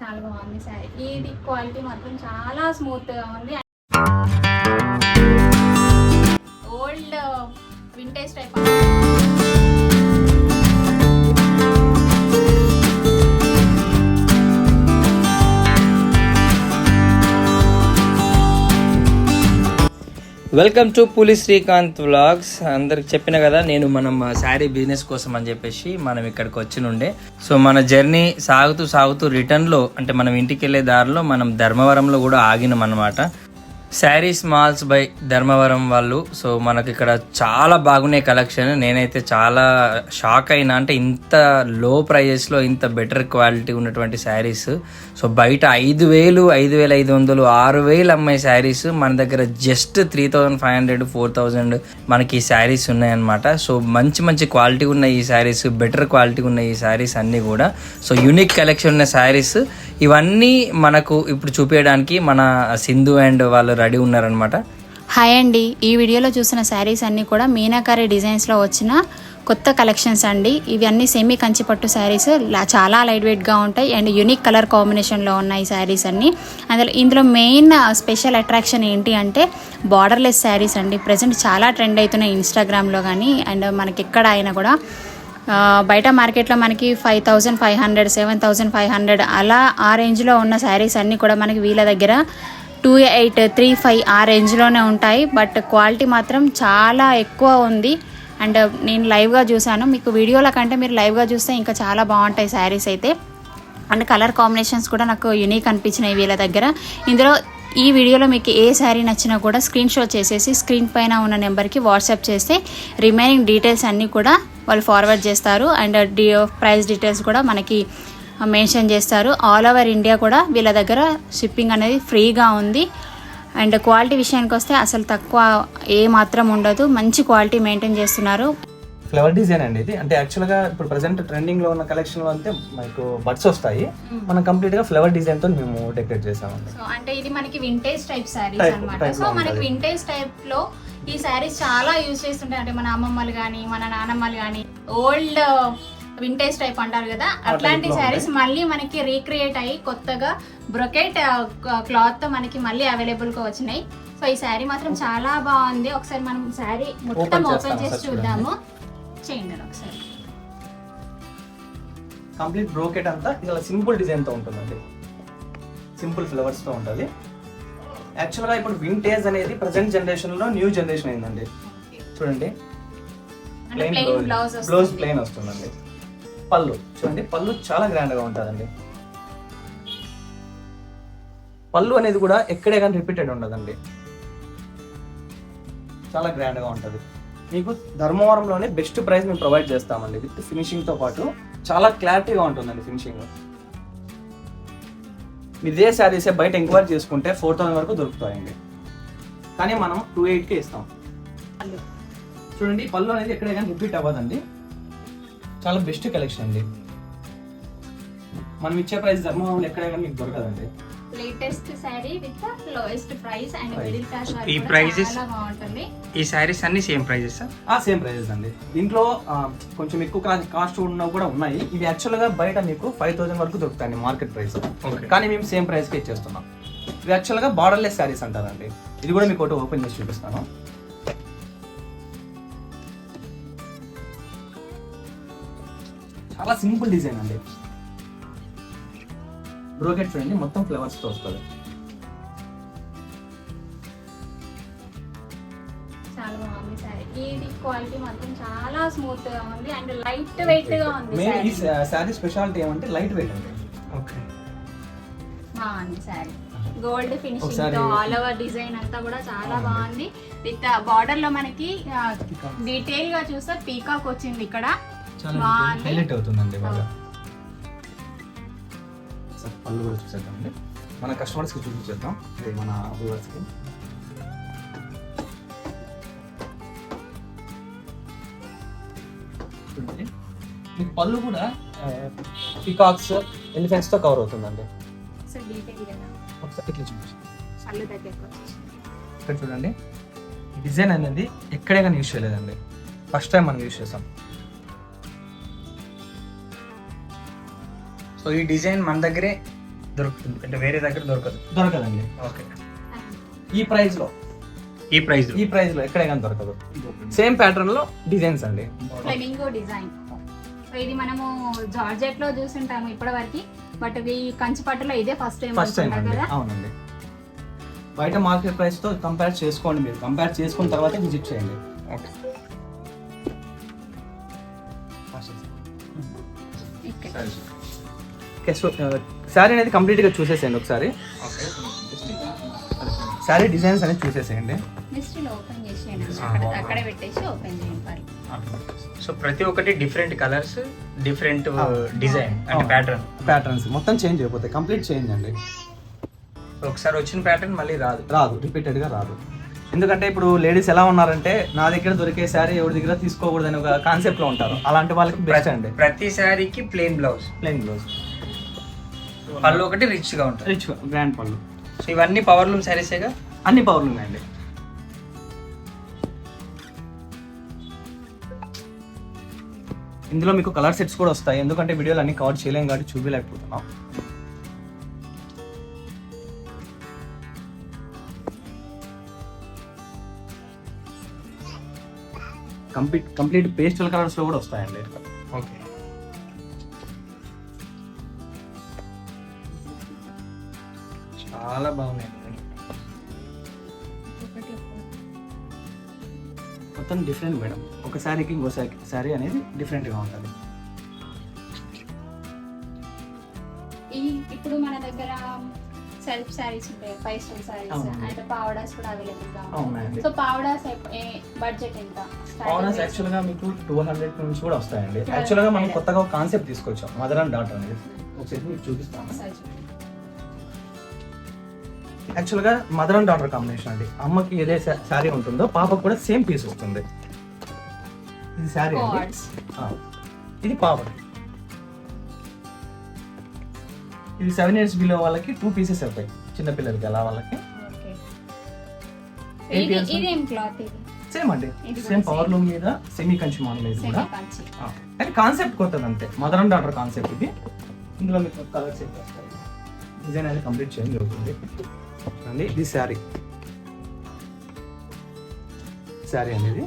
చాలా బాగుంది సారీ ఇది క్వాలిటీ మాత్రం చాలా స్మూత్గా ఉంది. Old vintage type welcome to Puli Srikanth vlogs అందరికి చెప్పిన కదా నేను మనం శారీ బిజినెస్ కోసం అని చెప్పేసి మనం ఇక్కడికి వచ్చినుండే సో మన జర్నీ సాగుతూ సాగుతూ రిటర్న్లో అంటే మనం ఇంటికి వెళ్ళే దారిలో మనం ధర్మవరంలో కూడా ఆగినాం అనమాట శారీస్ మాల్స్ బై ధర్మవరం వాళ్ళు. సో మనకి ఇక్కడ చాలా బాగున్నాయి కలెక్షన్. నేనైతే చాలా షాక్ అయినా అంటే ఇంత లో ప్రైజెస్లో ఇంత బెటర్ క్వాలిటీ ఉన్నటువంటి శారీస్. సో బయట ఐదు వేలు ఐదు వేల ఐదు వందలు ఆరు వేలు అమ్మాయి శారీస్. మన దగ్గర just three thousand five hundred four thousand మనకి ఈ శారీస్ ఉన్నాయన్నమాట. సో మంచి మంచి క్వాలిటీ ఉన్న ఈ శారీస్ బెటర్ క్వాలిటీ ఉన్న ఈ శారీస్ అన్నీ కూడా. సో యూనిక్ కలెక్షన్ ఉన్న శారీస్. ఇవన్నీ మనకు ఇప్పుడు చూపించడానికి మన సింధు అండ్ వాళ్ళు రెడీ ఉన్నారనమాట హాయ్ అండి. ఈ వీడియోలో చూసిన శారీస్ అన్నీ కూడా మీనాకారి డిజైన్స్లో వచ్చిన కొత్త కలెక్షన్స్ అండి. ఇవన్నీ సెమీ కంచిపట్టు శారీస్. చాలా లైట్ వెయిట్గా ఉంటాయి. అండ్ యూనిక్ కలర్ కాంబినేషన్లో ఉన్నాయి శారీస్ అన్ని. అందులో ఇందులో మెయిన్ స్పెషల్ అట్రాక్షన్ ఏంటి అంటే బార్డర్లెస్ శారీస్ అండి. ప్రజెంట్ చాలా ట్రెండ్ అవుతున్నాయి ఇన్స్టాగ్రామ్లో కానీ అండ్ మనకి ఎక్కడ అయినా కూడా. బయట మార్కెట్లో మనకి five thousand five hundred seven thousand five hundred అలా ఆ రేంజ్లో ఉన్న శారీస్ అన్నీ కూడా మనకి వీళ్ళ దగ్గర టూ ఎయిట్ త్రీ ఫైవ్ ఆ రేంజ్లోనే ఉంటాయి. బట్ క్వాలిటీ మాత్రం చాలా ఎక్కువ ఉంది. అండ్ నేను లైవ్గా చూశాను. మీకు వీడియోల కంటే మీరు లైవ్గా చూస్తే ఇంకా చాలా బాగుంటాయి శారీస్ అయితే. అండ్ కలర్ కాంబినేషన్స్ కూడా నాకు యూనిక్ అనిపించినాయి వీళ్ళ దగ్గర. ఇందులో ఈ వీడియోలో మీకు ఏ శారీ నచ్చినా కూడా స్క్రీన్ షాట్ చేసేసి స్క్రీన్ పైన ఉన్న నెంబర్కి వాట్సాప్ చేస్తే రిమైనింగ్ డీటెయిల్స్ అన్నీ కూడా వాళ్ళు ఫార్వర్డ్ చేస్తారు. అండ్ డి ప్రైస్ డీటెయిల్స్ కూడా మనకి మెన్షన్ చేస్తారు. ఆల్ ఓవర్ ఇండియా కూడా వీళ్ళ దగ్గర షిప్పింగ్ అనేది ఫ్రీగా ఉంది. అండ్ క్వాలిటీ విషయానికి వస్తే అసలు తక్కువ ఏ మాత్రం ఉండదు. మంచి క్వాలిటీ మెయింటైన్ చేస్తున్నారు. ఫ్లవర్ డిజైన్ అండి ఇది. అంటే యాక్చువల్గా ఇప్పుడు ప్రెసెంట్ ట్రెండింగ్లో ఉన్న కలెక్షన్లో అంటే మనకు బడ్స్ వస్తాయి. మనం కంప్లీట్గా ఫ్లవర్ డిజైన్తో మేము డెకరేట్ చేసామండి సో అంటే ఇది మనకి వింటేజ్ టైప్ Type- అన్నమాట. సో మనకి. వింటేజ్ టైప్లో ఈ శారీస్ చాలా యూజ్ చేస్తుంటాయి. అంటే మన అమ్మమ్మలు కానీ మన నానమ్మలు కానీ ఓల్డ్ వింటేజ్ టైప్ అంటారు కదా అట్లాంటి శారీస్ మళ్ళీ మనకి రీక్రియేట్ అయ్యి కొత్తగా బ్రొకెట్ క్లాత్తో మనకి మళ్ళీ అవైలబుల్గా వచ్చినాయి. సో ఈ శారీ మాత్రం చాలా బాగుంది. ఒకసారి మనం శారీ మొత్తం ఓపెన్ చేసి చూద్దాము. చేయండి ఒకసారి. కంప్లీట్ బ్రోకెట్ అంతా ఇలా సింపుల్ డిజైన్తో ఉంటుందండి. సింపుల్ ఫ్లవర్స్తో ఉంటుంది. యాక్చువల్గా ఇప్పుడు వింటేజ్ అనేది ప్రజెంట్ జనరేషన్లో న్యూ జనరేషన్ అయిందండి. చూడండి. బ్లౌజ్ ప్లెయిన్ వస్తుందండి. పళ్ళు. చూడండి పళ్ళు చాలా గ్రాండ్గా ఉంటుందండి. పళ్ళు అనేది కూడా ఎక్కడే కానీ రిపీటెడ్ ఉండదండి. చాలా గ్రాండ్గా ఉంటుంది. మీకు ధర్మవరంలోనే బెస్ట్ ప్రైస్ మేము ప్రొవైడ్ చేస్తామండి విత్ ఫినిషింగ్తో పాటు. చాలా క్లారిటీగా ఉంటుందండి ఫినిషింగ్. మీరు ఇదే శారీసే బయట ఎంక్వైరీ చేసుకుంటే ఫోర్ థౌసండ్ వరకు దొరుకుతాయండి. కానీ మనం టూ ఎయిట్కే ఇస్తాం. చూడండి పళ్ళు అనేది ఎక్కడే కానీ రిపీట్ అవ్వదండి. చాలా బెస్ట్ కలెక్షన్ అండి. మనం ఇచ్చే ప్రైస్ ధర్మవరంలో ఎక్కడే కానీ మీకు దొరకదండి. Latest sari with lowest price and Price. Middle class ఈ బాగుంటుంది. ఈ శారీస్ అన్ని సేమ్ ప్రైజెస్ ఆ? సేమ్ ప్రైజెస్ అండి. దీంట్లో కొంచెం ఎక్కువ కాస్ట్ ఉన్నవి కూడా ఉన్నాయి. ఇవి యాక్చువల్గా బయట మీకు ఫైవ్ థౌసండ్ వరకు దొరుకుతాయండి మార్కెట్ ప్రైస్. కానీ మేము సేమ్ ప్రైస్కి ఇచ్చేస్తున్నాం. ఇవి యాక్చువల్గా బార్డర్లెస్ శారీస్ అంటారండి. ఇది కూడా మీకు ఒకటి ఓపెన్ చేసి చూపిస్తాను. చాలా సింపుల్ డిజైన్ అండి. బ్రోకెట్ చూడండి మొత్తం ఫ్లవర్స్తో వస్తుంది చాలా బాగుంది ఇది క్వాలిటీ మాత్రం చాలా స్మూత్గా ఉంది అండ్ లైట్ వెయిట్గా ఉంది మెయిన్ ఈ శారీ శారీ స్పెషాలిటీ ఏమంటే లైట్ వెయిట్ అండి. ఓకే. బాగుంది శారీ గోల్డ్ ఫినిషింగ్తో ఆల్ ఓవర్ డిజైన్ అంతా కూడా చాలా బాగుంది. విత్ బార్డర్లో మనకి డీటెయిల్గా చూస్తే పీకాక్ వచ్చింది ఇక్కడ. చాలా. హైలైట్ అవుతుందండి బాగా. సార్ పళ్ళు కూడా చూసేద్దామండి. మన కస్టమర్స్కి చూపించేద్దాం. ఇది మన వ్యూవర్స్కి చూడండి. మీకు పళ్ళు కూడా పికాక్స్ ఎలిఫెంట్స్తో కవర్ అవుతుందండి. ఒకసారి ఇట్లా చూపించండి. ఇక్కడ చూడండి. ఈ డిజైన్ అనేది ఎక్కడే కానీ యూజ్ చేయలేదండి. ఫస్ట్ టైం మనం యూజ్ చేసాం సో ఈ డిజైన్ మన దగ్గరే దొరుకుతుంది. అంటే వేరే దగ్గర దొరకదు. దొరకదండి. ఓకే. ఈ ప్రైస్లో ఈ ప్రైస్ ఈ ప్రైస్లో ఎక్కడే కానీ దొరకదు సేమ్ ప్యాటర్న్లో డిజైన్స్ అండి. ఫ్లెమింగో డిజైన్ సో ఇది మనము జార్జెట్లో చూసుంటాము ఇప్పటి వరకు బట్ ఇది కంచిపట్టులో ఇదే ఫస్ట్ టైం ఫస్ట్ టైం అండి. కదా. అవునండి. బయట మార్కెట్ ప్రైస్తో కంపేర్ చేసుకోండి మీరు. కంపేర్ చేసుకున్న తర్వాత విజిట్ చేయండి. ఓకే. శారీ అనేది కంప్లీట్గా చూసేసేయండి ఒకసారి. ఓకే శారీ డిజైన్స్ అనేది చూసేసేయండి. మిస్ట్రీలో ఓపెన్ చేసేయండి. అక్కడ అక్కడే పెట్టేసి ఓపెన్ చేయండి పర్లేదు సో ప్రతి ఒక్కటి డిఫరెంట్ కలర్స్ డిఫరెంట్ డిజైన్ అంటే. ప్యాటర్న్ ప్యాటర్న్స్ మొత్తం చేంజ్ అయిపోతాయి. కంప్లీట్ చేంజ్ అండి. ఒకసారి వచ్చిన ప్యాటర్న్ మళ్ళీ రాదు. రాదు. రిపీటెడ్గా రాదు. ఎందుకంటే ఇప్పుడు లేడీస్ ఎలా ఉన్నారంటే నా దగ్గర దొరికే శారీ ఎవరి దగ్గర తీసుకోకూడదు అని ఒక కాన్సెప్ట్లో ఉంటారు. అలాంటి వాళ్ళకి బెస్ట్ అండి. ప్రతి శారీకి ప్లెయిన్ బ్లౌజ్ ప్లెయిన్ బ్లౌజ్ పళ్ళు ఒకటి రిచ్గా ఉంటుంది రిచ్ గ్రాండ్ పళ్ళు. సో ఇవన్నీ పవర్ లూమ్ శారీసేగా అన్ని పవర్లు ఉన్నాయండి ఇందులో మీకు కలర్ సెట్స్ కూడా వస్తాయి. ఎందుకంటే వీడియోలు అన్ని కవర్ చేయలేం కాబట్టి చూపించలేకపోతున్నాం కంప్లీట్ కంప్లీట్ పేస్టల్ కలర్స్లో కూడా వస్తాయండి. చాలా బాగున్నాయి మొత్తం డిఫరెంట్ మేడం. ఒక శారీకి ఇంకో శారీ అనేది డిఫరెంట్గా ఉంటుంది. ఇప్పుడు మన దగ్గర సెల్ఫ్ శారీస్ ఉంటాయి ఫైవ్ శారీస్ అవునండి. అండ్ పావడాస్ కూడా అవైలబుల్గా సో పావడాస్ బడ్జెట్ ఎంత? పౌడర్స్ యాక్చువల్గా మీకు టూ హండ్రెడ్ నుంచి కూడా వస్తాయండి. యాక్చువల్గా మనం కొత్తగా ఒక కాన్సెప్ట్ తీసుకొచ్చాం. మదర్ అండ్ డాటర్ అనేది. ఒకసారి మీకు చూపిస్తాను. యాక్చువల్గా మదర్ అండ్ డాటర్ కాంబినేషన్ అండి. అమ్మకి ఏదే శారీ ఉంటుందో పాపకు కూడా సేమ్ పీస్ వస్తుంది. ఇది శారీ అండి. ఇది పాప. ఇది సెవెన్ ఇయర్స్ బిలో వాళ్ళకి టూ పీసెస్ అవుతాయి. చిన్న పిల్లలకి ఎలా వాళ్ళకి. సేమ్ అండి. సేమ్. పవర్ లూమ్ మీద సెమీ కంచి మోడల్ ఇది కూడా. కానీ కాన్సెప్ట్ కొత్తది అంతే. మదర్ అండ్ డాటర్ కాన్సెప్ట్ ఇది. ఇందులో మీకు కలర్స్ డిజైన్ అనేది కంప్లీట్ చేంజ్ అవుతుంది అండి ఇది శారీ. శారీ అనేది.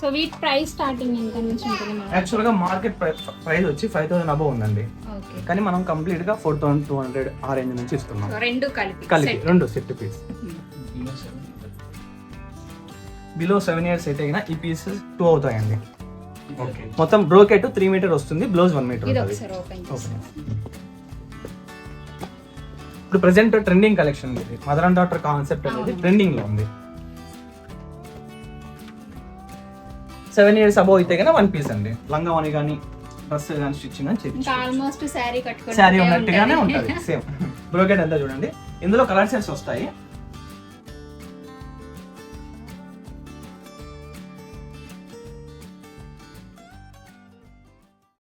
సో వీటి ప్రైస్ స్టార్టింగ్ ఎంత నుంచి ఉంటుంది మేడం? యాక్చువల్గా మార్కెట్ ప్రైస్ వచ్చి ఫైవ్ థౌసండ్ అబవ్ ఉందండి. ఓకే కానీ మనం కంప్లీట్గా ఫోర్ థౌసండ్ టూ హండ్రెడ్ ఆ రేంజ్ నుంచి ఇస్తున్నాం. సో రెండు కలిపి. కలిపి. రెండు set piece. Below seven years అయితే అయినా ఈ పీస్ టూ అవుతాయండి. ఓకే మొత్తం బ్రోకెట్ త్రీ మీటర్ వస్తుంది బ్లౌజ్ వన్ మీటర్ ఇది ఉంటుంది. ఒకసారి ఓపెన్ ఓకే ఇప్పుడు ప్రెసెంట్ ట్రెండింగ్ కలెక్షన్ ఇది మదర్ అండ్ డాటర్ కాన్సెప్ట్ అనేది అవును. ట్రెండింగ్లో ఉంది. సెవెన్ ఇయర్స్ అబౌవ్ అయితే కన్నా వన్ పీస్ అండి. లంగావని కానీ డ్రెస్ కానీ స్టిచ్చింగ్ ఇంకా చేయించు ఆల్మోస్ట్ శారీ కట్టుకుని శారీ ఉన్నట్టుగానే ఉంటుంది. సేమ్ బ్రోకెట్ అంతా చూడండి. ఇందులో కలర్ సెట్స్ వస్తాయి.